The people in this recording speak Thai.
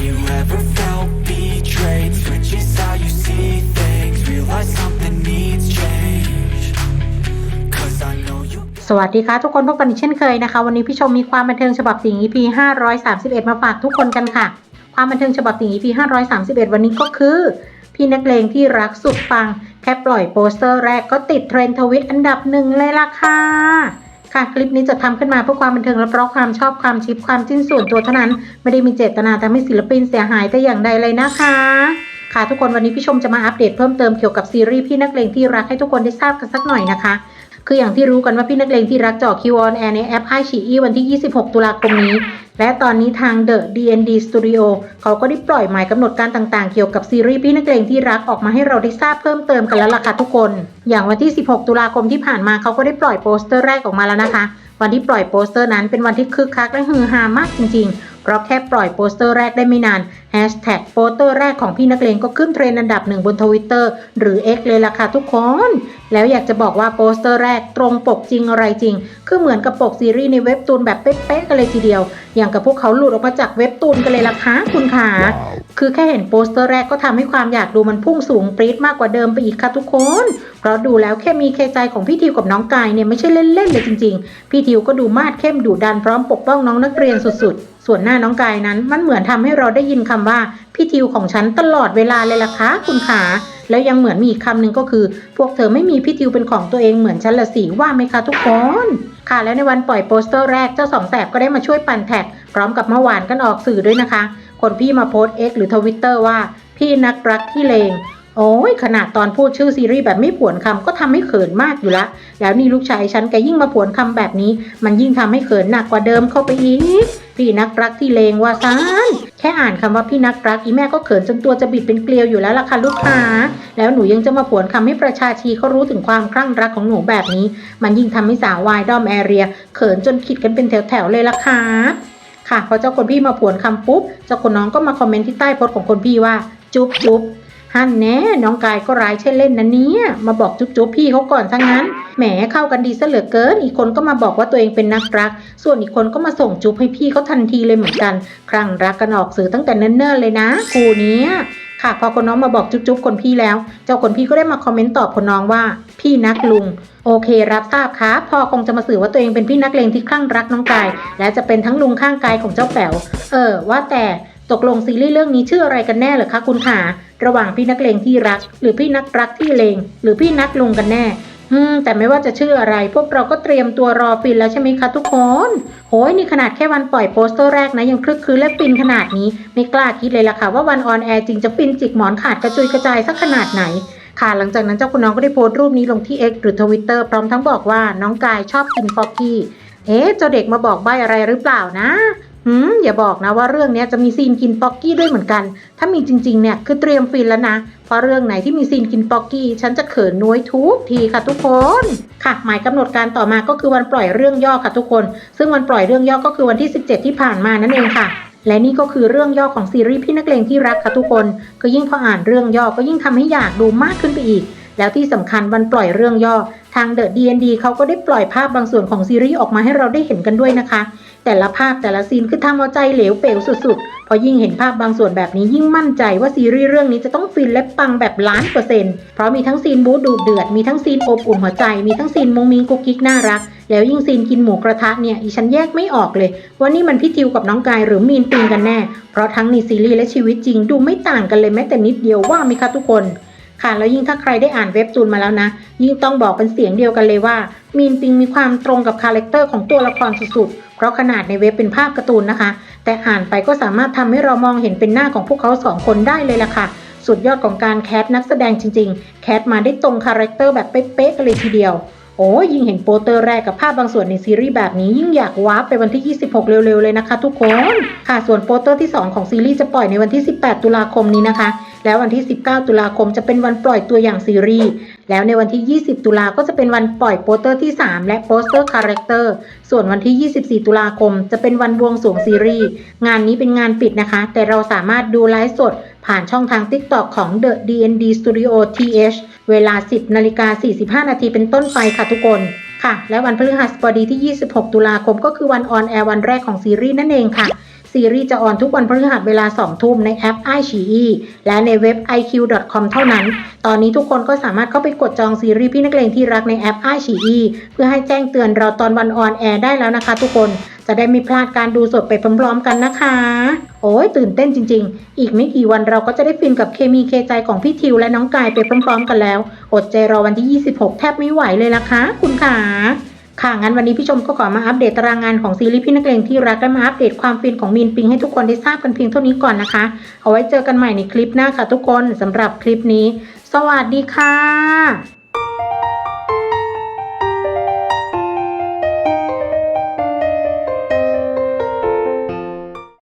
Have you ever felt betrayed? Switches how you see things Realize something needs change Cause I know you สวัสดีค่ะทุกคนพบกันอีกเช่นเคยนะคะ วันนี้พี่ชมมีความบันเทิงฉบับสิ่ง EP 531 มาฝากทุกคนกันค่ะ ความบันเทิงฉบับสิ่ง EP 531 วันนี้ก็คือ พี่นักเลงที่รักสุดปัง แค่ปล่อยโปสเตอร์แรกก็ติดเทรนด์ทวิตอันดับหนึ่งเลยล่ะค่ะ ค่ะคลิปนี้จะทำขึ้นมาเพื่อความบันเทิงและเพราะความชอบความชิปความจิ้นส่วนตัวเท่านั้น ไม่ได้มีเจตนาทำให้ศิลปินเสียหายแต่อย่างใดเลยนะคะ ค่ะทุกคนวันนี้พี่ชมจะมาอัปเดตเพิ่มเติมเกี่ยวกับซีรีส์พี่นักเลงที่รักให้ทุกคนได้ทราบกันสักหน่อยนะคะ คืออย่างที่รู้กันว่าพี่นักเลงที่รักเจาะคิวออนแอร์ในแอปไอชีอีวันที่ 26 ตุลาคมนี้ และตอนนี้ทาง The DND Studio เขาก็ได้ปล่อยหมายกำหนดการต่างๆ เกี่ยวกับซีรีส์พี่นักเลงที่รักออกมาให้เราได้ทราบเพิ่มเติมกันแล้วล่ะค่ะทุกคน อย่างวันที่ 16 ตุลาคมที่ผ่านมาเขาก็ได้ปล่อยโปสเตอร์แรกออกมาแล้วนะคะ วันที่ปล่อยโปสเตอร์นั้นเป็นวันที่คึกคักและฮือฮามากจริงๆเพราะแค่ปล่อยโปสเตอร์แรกได้ไม่นาน แฮชแท็กโปสเตอร์แรกของพี่นักเลงก็ขึ้นเทรนด์อันดับหนึ่งบนทวิตเตอร์หรือ X เลยล่ะค่ะทุกคน แล้วอยากจะบอกว่าโปสเตอร์แรกตรงปกจริงอะไรจริง คือเหมือนกับปกซีรีส์ในเว็บตูนแบบเป๊ะๆกันเลยทีเดียว อย่างกับพวกเขาหลุดออกมาจากเว็บตูนกันเลยล่ะคะคุณขา คือแค่เห็นโปสเตอร์แรกก็ทำให้ความอยากดูมันพุ่งสูงปรี๊ดมากกว่าเดิมไปอีกค่ะทุกคน เพราะดูแล้วแค่มีเคใจของพี่ทิวกับน้องกายเนี่ยไม่ใช่เล่นๆเลยจริง ๆ พี่ทิวก็ดูมาดเข้มดุดันพร้อมปกป้องน้องนักเรียนสุดๆ ส่วนหน้าน้องกายนั้นมันเหมือนทำให้เราได้ยินคำว่า พี่ทิวของฉันตลอดเวลาเลยล่ะคะ คุณขา แล้วยังเหมือนมีอีกคำหนึ่งก็คือ พวกเธอไม่มีพี่ทิวเป็นของตัวเองเหมือนฉันละสิว่าไหมคะทุกคนค่ะและในวันปล่อยโปสเตอร์แรกเจ้าสองแสบก็ได้มาช่วยปั่นแท็ก พร้อมกับเมื่อวานกันออกสื่อด้วยนะคะ คนพี่มาโพสต์ X หรือทวิตเตอร์ว่าพี่นักรักที่เลง โอ้ยขนาดตอนพูดชื่อซีรีส์แบบไม่ผวนคำก็ทำให้เขินมากอยู่ละ แล้วนี่ลูกชายฉันแกยิ่งมาผวนคำแบบนี้ มันยิ่งทำให้เขินหนักกว่าเดิมเข้าไปอีก พี่นักรักที่เลงว่าซานแค่อ่านคำว่าพี่นักรักอีแม่ก็เขินจนตัวจะบิดเป็นเกลียวอยู่แล้วล่ะค่ะลูกค้า แล้วหนูยังจะมาผวนคำให้ประชาชีเขารู้ถึงความคลั่งรักของหนูแบบนี้ มันยิ่งทำให้สาววายดอมแอเรีย เขินจนขิดกันเป็นแถวๆเลยล่ะค่ะค่ะพอเจ้าคนพี่มาผวนคำปุ๊บเจ้าคนน้องก็มาคอมเมนต์ที่ใต้โพสต์ของคนพี่ว่า จุ๊บจุ๊บ ฮั่นแน่น้องกายก็ร้ายใช่เล่นนะเนี่ย มาบอกจุ๊บจุ๊บพี่เขาก่อนซะงั้น แหมเข้ากันดีซะเหลือเกิน อีกคนก็มาบอกว่าตัวเองเป็นนักรัก ส่วนอีกคนก็มาส่งจุ๊บให้พี่เขาทันทีเลยเหมือนกัน ครั้งรักกันออกสื่อตั้งแต่เนิ่นๆเลยนะคู่เนี้ยค่ะพอคนน้องมาบอกจุ๊บๆคนพี่แล้ว เจ้าคนพี่ก็ได้มาคอมเมนต์ตอบคนน้องว่า พี่นักลุง โอเครับทราบครับพอคงจะมาสื่อว่าตัวเองเป็นพี่นักเลงที่คลั่งรักน้องกาย และจะเป็นทั้งลุงข้างกายของเจ้าแป๋วเออ ว่าแต่ ตกลงซีรีส์เรื่องนี้ชื่ออะไรกันแน่เหรอคะคุณขาระหว่างพี่นักเลงที่รัก หรือพี่นักรักที่เลง หรือพี่นักลงกันแน่อืมแต่ไม่ว่าจะชื่ออะไร พวกเราก็เตรียมตัวรอฟินแล้วใช่ไหมคะทุกคน โหยนี่ขนาดแค่วันปล่อยโปสเตอร์แรกนะ ยังคลึกคืนและฟินขนาดนี้ ไม่กล้าคิดเลยล่ะค่ะว่าวันออนแอร์จริงจะฟินจิกหมอนขาดกระจุยกระจายสักขนาดไหน ค่ะหลังจากนั้นเจ้าคุณน้องก็ได้โพสต์รูปนี้ลงที่ X หรือ Twitter พร้อมทั้งบอกว่าน้องกายชอบกินฟอกกี้ เอ๊ะเจ้าเด็กมาบอกใบอะไรหรือเปล่านะ หืมอย่าบอกนะว่าเรื่องนี้จะมีซีนกินป๊อกกี้ด้วยเหมือนกัน ถ้ามีจริงๆเนี่ยคือเตรียมฟินแล้วนะ เพราะเรื่องไหนที่มีซีนกินป๊อกกี้ ฉันจะเขินน้วยทุกทีค่ะทุกคน ค่ะ หมายกำหนดการต่อมาก็คือวันปล่อยเรื่องย่อค่ะทุกคน ซึ่งวันปล่อยเรื่องย่อก็คือวันที่ 17 ที่ผ่านมานั่นเองค่ะและนี่ก็คือเรื่องย่อของซีรีส์พี่นักเลงที่รักค่ะทุกคน ก็ยิ่งพออ่านเรื่องย่อก็ยิ่งทำให้อยากดูมากขึ้นไปอีก แล้วที่สำคัญวันปล่อยเรื่องย่อ ทาง The D&D เขาก็ได้ปล่อยภาพบางส่วนของซีรีส์ออกมาให้เราได้เห็นกันด้วยนะคะ แต่ละภาพแต่ละซีนคือทำเอาใจเหลวเป๋วสุดๆ พอยิ่งเห็นภาพบางส่วนแบบนี้ยิ่งมั่นใจว่าซีรีส์เรื่องนี้จะต้องฟินและปังแบบล้านเปอร์เซ็นต์ เพราะมีทั้งซีนบู๊ดูเดือด มีทั้งซีนอบอุ่นหัวใจ มีทั้งซีนมุงมิงกุ๊กกิ๊กน่ารัก แล้วยิ่งซีนกินหมูกระทะเนี่ย อีฉันแยกไม่ออกเลย ว่านี่มันพี่ทิวกับน้องกายหรือมีนปิงกันแน่ เพราะทั้งในซีรีส์และชีวิตจริงดูไม่ต่างกันเลยแม้แต่นิดเดียวว่าไหมคะทุกคนค่ะแล้วยิ่งถ้าใครได้อ่านเว็บจูนมาแล้วนะ ยิ่งต้องบอกเป็นเสียงเดียวกันเลยว่า มีนปิงมีความตรงกับคาแรคเตอร์ของตัวละครสุดๆ เพราะขนาดในเว็บเป็นภาพการ์ตูนนะคะ แต่อ่านไปก็สามารถทำให้เรามองเห็นเป็นหน้าของพวกเขาสองคนได้เลยล่ะค่ะ สุดยอดของการแคสนักแสดงจริง ๆ แคสมาได้ตรงคาแรคเตอร์แบบเป๊ะๆกันเลยทีเดียว โอ้ยยิ่งเห็นโปสเตอร์แรกกับภาพบางส่วนในซีรีส์แบบนี้ยิ่งอยากวาร์ปไปวันที่ 26 เร็วๆเลยนะคะ ทุกคน ค่ะส่วนโปสเตอร์ที่ 2 ของซีรีส์จะปล่อยในวันที่ 18 ตุลาคมนี้นะคะ แล้ววันที่ 19 ตุลาคมจะเป็นวันปล่อยตัวอย่างซีรีส์ แล้วในวันที่ 20 ตุลาก็จะเป็นวันปล่อยโปสเตอร์ที่ 3 และโปสเตอร์คาแรคเตอร์ส่วนวันที่ 24 ตุลาคม จะเป็นวันบวงสรวงซีรีส์งานนี้เป็นงานปิดนะคะ แต่เราสามารถดูไลฟ์สดผ่านช่องทาง TikTok ของ The DND Studio TH เวลา 10นาฬิกา45 นาทีเป็นต้นไปค่ะทุกคนค่ะ และวันพฤหัสบดีที่ 26 ตุลาคม ก็คือวันออนแอร์วันแรกของซีรีส์นั่นเองค่ะ ซีรีส์จะออนทุกวันพฤหัสเวลา 2 ทุ่มในแอป i อ e และในเว็บ iq.com เท่านั้น ตอนนี้ทุกคนก็สามารถเข้าไปกดจองซีรีส์พี่นักเลงที่รักในแอป i อ e เพื่อให้แจ้งเตือนเราตอนวันออนแอร์ได้แล้วนะคะทุกคนจะได้ไม่พลาดการดูสดไปพร้อมๆกันนะคะ โอ้ยตื่นเต้นจริง ๆ อีกไม่กี่วันเราก็จะได้ฟินกับเคมีเคใจของพี่ทิวและน้องกายไปพร้อมๆ กันแล้ว อดใจรอวันที่ 26 แทบไม่ไหวเลยล่ะคะ คุณขา ค่ะงั้นวันนี้พี่ชมก็ขอมาอัปเดตตารางงานของซีรีส์พี่นักเลงที่รักและมาอัปเดตความฟินของมีนปิงให้ทุกคนได้ทราบกันเพียงเท่านี้ก่อนนะคะ เอาไว้เจอกันใหม่ในคลิปหน้าค่ะทุกคนสำหรับคลิปนี้ สวัสดีค่ะ